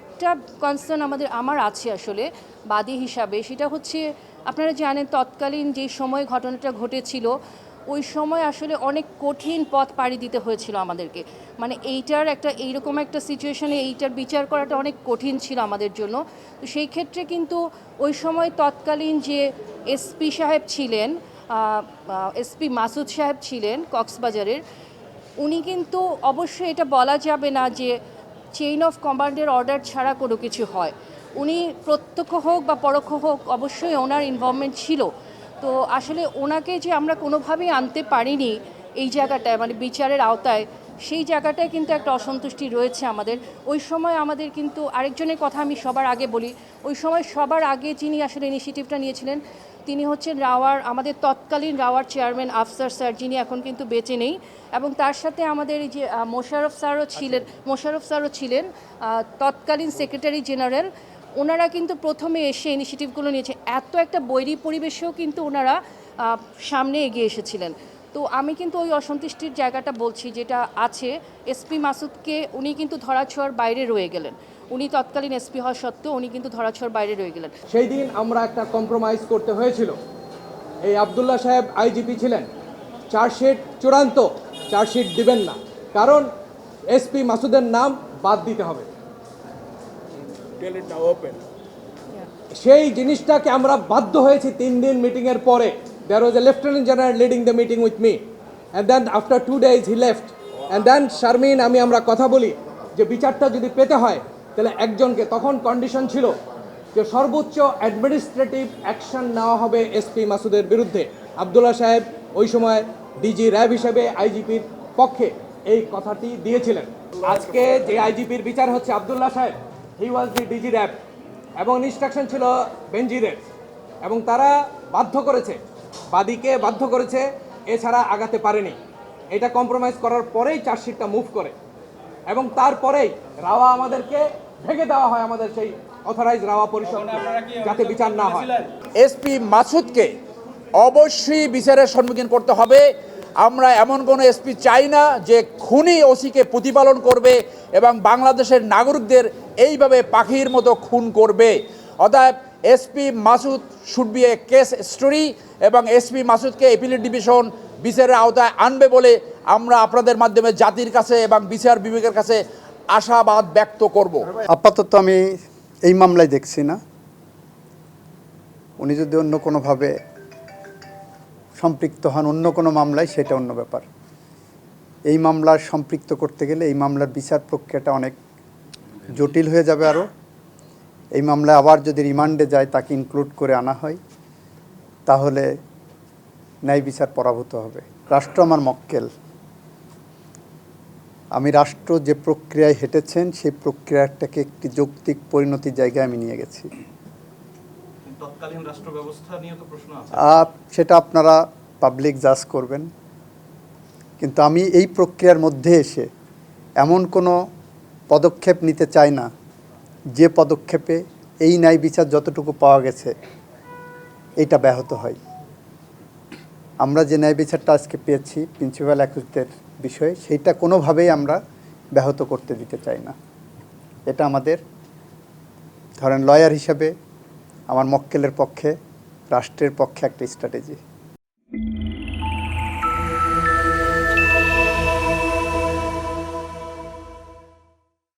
একটা কনসার্ন আমাদের, আমার আছে আসলে, বাদী হিসাবে। সেটা হচ্ছে, আপনারা জানেন তৎকালীন যে সময় ঘটনাটা ঘটেছিল, ওই সময় আসলে অনেক কঠিন পথ পাড়ি দিতে হয়েছিল আমাদেরকে। মানে এইটার একটা, এইরকম একটা সিচুয়েশনে এইটার বিচার করাটা অনেক কঠিন ছিল আমাদের জন্য। তো সেই ক্ষেত্রে কিন্তু ওই সময় তৎকালীন যে এসপি সাহেব ছিলেন এসপি মাসুদ সাহেব ছিলেন কক্সবাজারের, উনি কিন্তু অবশ্যই এটা বলা যাবে না যে চেইন অফ কমান্ডের অর্ডার ছাড়া কোনো কিছু হয়। উনি প্রত্যক্ষ হোক বা পরোক্ষ হোক, অবশ্যই ওনার ইনভলভমেন্ট ছিল। তো আসলে ওনাকে যে আমরা কোনোভাবেই আনতে পারিনি এই জায়গাটায় মানে বিচারের আওতায়, সেই জায়গাটায় কিন্তু একটা অসন্তুষ্টি রয়েছে আমাদের। ওই সময় আমাদের কিন্তু আরেকজনের কথা আমি সবার আগে বলি। ওই সময় সবার আগে যিনি আসলে ইনিশিয়েটিভটা নিয়েছিলেন তিনি হচ্ছেন রাওয়ার আমাদের তৎকালীন রাওয়ার চেয়ারম্যান আফসার স্যার যিনি এখন কিন্তু বেঁচে নেই। এবং তার সাথে আমাদের এই যে আহ, মোশাররফ স্যারও ছিলেন মোশারফ স্যারও ছিলেন তৎকালীন সেক্রেটারি জেনারেল। ওনারা কিন্তু প্রথমে এসে ইনিশিয়েটিভগুলো নিয়েছে। এত একটা বৈরী পরিবেশেও কিন্তু ওনারা সামনে এগিয়ে এসেছিলেন। তো আমি কিন্তু ওই অসন্তুষ্টির জায়গাটা বলছি যেটা আছে এসপি মাসুদকে উনি কিন্তু ধরাছোঁয়ার বাইরে রয়ে গেলেন। উনি তৎকালীন এসপি হওয়া সত্ত্বেও উনি কিন্তু ধরাছোঁয়ার বাইরে রয়ে গেলেন। সেই দিন আমরা একটা কম্প্রোমাইজ করতে হয়েছিল। এই আবদুল্লাহ সাহেব আইজিপি ছিলেন। চার্জশিট চূড়ান্ত চার্জশিট দিবেন না। কারণ এসপি মাসুদের নাম বাদ দিতে হবে. সেই জিনিসটাকে আমরা বাধ্য হয়েছি তিন দিন মিটিংয়ের পরে। There was a lieutenant general leading the meeting with me and then after two days he left and then Sharmin আমি আমরা কথা বলি যে বিচারটা যদি পেতে হয় তাহলে একজনকে তখন কন্ডিশন ছিল যে সর্বোচ্চ অ্যাডমিনিস্ট্রেটিভ অ্যাকশন নেওয়া হবে এসপি মাসুদের বিরুদ্ধে। আবদুল্লাহ সাহেব ওই সময় ডিজি র্যাব হিসেবে আইজিপির পক্ষে এই কথাটি দিয়েছিলেন। আজকে যে আইজিপির বিচার হচ্ছে Abdullah Saheb he was the DG RAB এবং ইনস্ট্রাকশন ছিল বেঞ্জিরের এবং তারা বাধ্য করেছে, বাদীকে বাধ্য করেছে, এছাড়া আগাতে পারেনি। এটা কম্প্রোমাইজ করার পরেই চার্জশিটটা মুভ করে। এবং তারপরেই রাওয়া আমাদেরকে ভেঙে দেওয়া হয় আমাদের সেই অথরাইজ রাওয়া পরিষদ যাতে বিচার না হয়। এসপি মাসুদকে অবশ্যই বিচারের সম্মুখীন করতে হবে। আমরা এমন কোনো এসপি চাই না যে খুনি ওসিকে প্রতিপালন করবে এবং বাংলাদেশের নাগরিকদের এইভাবে পাখির মতো খুন করবে। অতএব SP Masud should be a case story এবং এসপি মাসুদকে এপিলেট ডিভিশন বিচারের আওতায় আনবে বলে আমরা আপনাদের মাধ্যমে জাতির কাছে এবং বিচার বিভাগের কাছে আশাবাদ ব্যক্ত করব। আপাতত আমি এই মামলায় দেখছি না। উনি যদি অন্য কোনোভাবে সম্পৃক্ত হন, অন্য কোনো মামলায়, সেটা অন্য ব্যাপার। এই মামলার সম্পৃক্ত করতে গেলে এই মামলার বিচার প্রক্রিয়াটা অনেক জটিল হয়ে যাবে আরও এই মামলায় আবার যদি রিমান্ডে যায় তাকে ইনক্লুড করে আনা হয় তাহলে ন্যায় বিচার পরাভূত হবে। রাষ্ট্র আমার মক্কেল। আমি রাষ্ট্র যে প্রক্রিয়ায় হেঁটেছেন সেই প্রক্রিয়াটাকে একটি যৌক্তিক পরিণতির জায়গায় আমি নিয়ে গেছি। তৎকালীন রাষ্ট্র ব্যবস্থা নিয়ে তো প্রশ্ন আছে। সেটা আপনারা পাবলিক জাজ করবেন। কিন্তু আমি এই প্রক্রিয়ার মধ্যে এসে এমন কোনো পদক্ষেপ নিতে চাই না যে পদক্ষেপে এই ন্যায় বিচার যতটুকু পাওয়া গেছে, এটা ব্যাহত হয়। আমরা যে ন্যায় বিচারটা আজকে পেয়েছি প্রিন্সিপাল অ্যাকুজদের বিষয়ে, সেইটা কোনোভাবেই আমরা ব্যাহত করতে দিতে চাই না। এটা আমাদের, ধরেন, লয়ার হিসাবে, আমার মক্কেলের পক্ষে, রাষ্ট্রের পক্ষে একটা স্ট্র্যাটেজি